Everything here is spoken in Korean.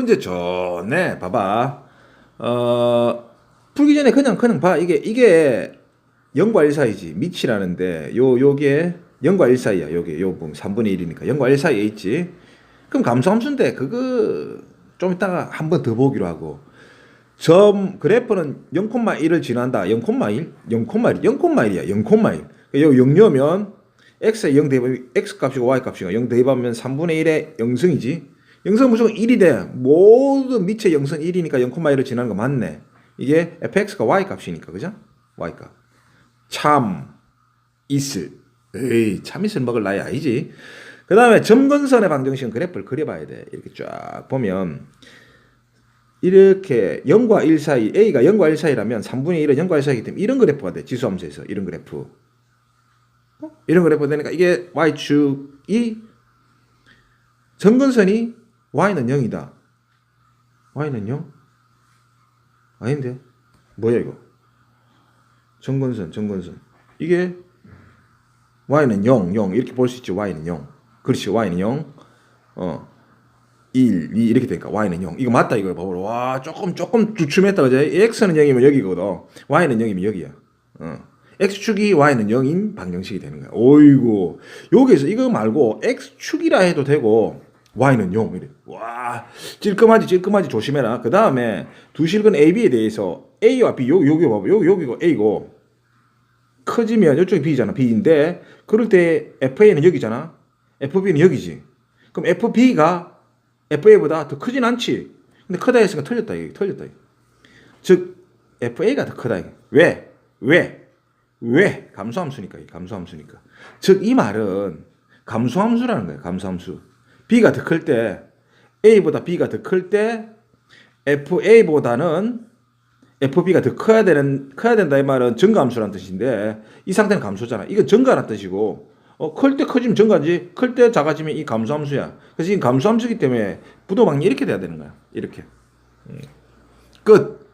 문제 좋네. 봐봐. 어, 풀기 전에 그냥 그냥 봐. 이게 이게 0과 1 사이지. 밑이라는데 요 요게 0과 1 사이야. 요게 요 보면 3분의 1이니까 0과 1 사이에 있지. 그럼 감소함수인데 그거 좀 이따가 한 번 더 보기로 하고. 점 그래프는 0,1을 지난다. 0,1, 0,1, 0,1이야. 0,1. 요 0려면 x에 0 대입하면 x 값이고 y 값이고 0 대입하면 3분의 1의 0승이지. 0승 무조건 1이 돼. 모든 밑에 0승 1이니까 0,1을 지나는 거 맞네. 이게 fx가 y 값이니까 그죠? y 값. 참 있을. 에이 참 있을 먹을 나이 아니지. 그 다음에 점근선의 방정식은 그래프를 그려봐야 돼. 이렇게 쫙 보면 이렇게 0과 1 사이, A가 0과 1 사이라면 3분의 1은 0과 1 사이기 때문에 이런 그래프가 돼. 지수함수에서 이런 그래프. 어? 이런 그래프가 되니까 이게 Y축이 점근선이 Y는 0이다. Y는 0? 아닌데? 뭐야 이거? 점근선, 점근선. 이게 Y는 0, 0 이렇게 볼 수 있지. Y는 0. 그렇지. Y는 0. 어. 1, 2 이렇게 되니까 y는 0. 이거 맞다 이거 봐봐. 와 조금 조금 주춤했다 그제. x는 0이면 여기거든. y는 0이면 여기야. 어. x축이 y는 0인 방정식이 되는 거야. 오이고 여기서 이거 말고 x축이라 해도 되고 y는 0 이래. 와 찔끔하지 찔끔하지 조심해라. 그 다음에 두 실근 a, b에 대해서 a와 b 여기 여기 봐봐. 여기 여기가 a고 커지면 이쪽이 b잖아. b인데 그럴 때 fa는 여기잖아. fb는 여기지. 그럼 fb가 FA보다 더 크진 않지. 근데 크다 했으니까 틀렸다 이게 틀렸다. 이게. 즉 FA가 더 크다 이게. 왜? 왜? 왜? 감소함수니까 이 감소함수니까. 즉 이 말은 감소함수라는 거예요. 감소함수. B가 더 클 때 A보다 B가 더 클 때 FA보다는 FB가 더 커야 되는 커야 된다 이 말은 증가함수라는 뜻인데 이 상태는 감소잖아. 이건 증가라는 뜻이고 어, 클 때 커지면 증가지, 클 때 작아지면 이 감소함수야. 그래서 이 감소함수기 때문에 부도방이 이렇게 돼야 되는 거야. 이렇게. 음. 끝.